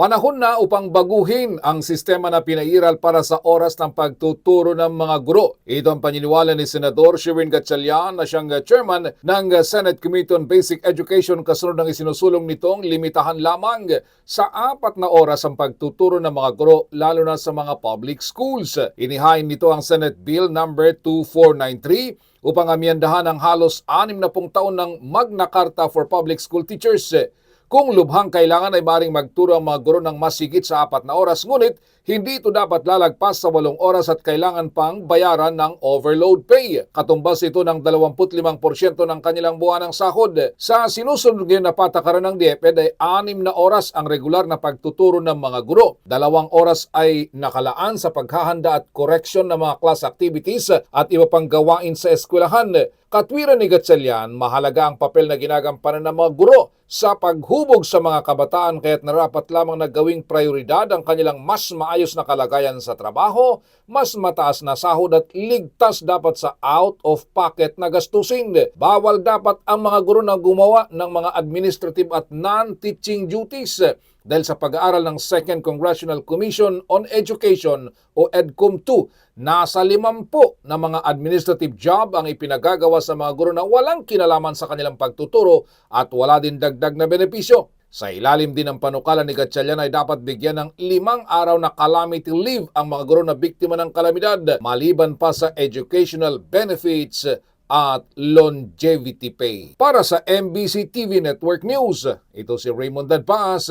Panahon na upang baguhin ang sistema na pinairal para sa oras ng pagtuturo ng mga guro. Ito ang paniniwala ni Senador Sherwin Gatchalian na siyang chairman ng Senate Committee on Basic Education kasunod ng isinusulong nitong limitahan lamang sa apat na oras ang pagtuturo ng mga guro lalo na sa mga public schools. Inihain nito ang Senate Bill number 2493 upang amyandahan ang halos 60 taon ng Magna Carta for Public School Teachers. Kung lubhang kailangan ay maring magturo ang mga guro ng mas higit sa apat na oras, ngunit hindi ito dapat lalagpas sa walong oras at kailangan pang bayaran ng overload pay. Katumbas ito ng 25% ng kanilang buwanang sahod. Sa sinusunod ngayon na patakaran ng DepEd ay anim na oras ang regular na pagtuturo ng mga guro. Dalawang oras ay nakalaan sa paghahanda at correction ng mga class activities at iba pang gawain sa eskwelahan. Katwiran ni Gatchalian, mahalaga ang papel na ginagampanan ng mga guro sa paghubog sa mga kabataan kaya't narapat lamang na gawing prioridad ang kanilang mas maayos na kalagayan sa trabaho, mas mataas na sahod at ligtas dapat sa out-of-pocket na gastusin. Bawal dapat ang mga guro na gumawa ng mga administrative at non-teaching duties dahil sa pag-aaral ng Second Congressional Commission on Education o EDCOM 2, nasa limampu na mga administrative job ang ipinagagawa sa mga guro na walang kinalaman sa kanilang pagtuturo at wala din dagdag na benepisyo. Sa ilalim din ng panukala ni Gatchalian ay dapat bigyan ng limang araw na calamity leave ang mga guro na biktima ng kalamidad maliban pa sa educational benefits at longevity pay. Para sa MBC TV Network News, ito si Raymond Dadpaas,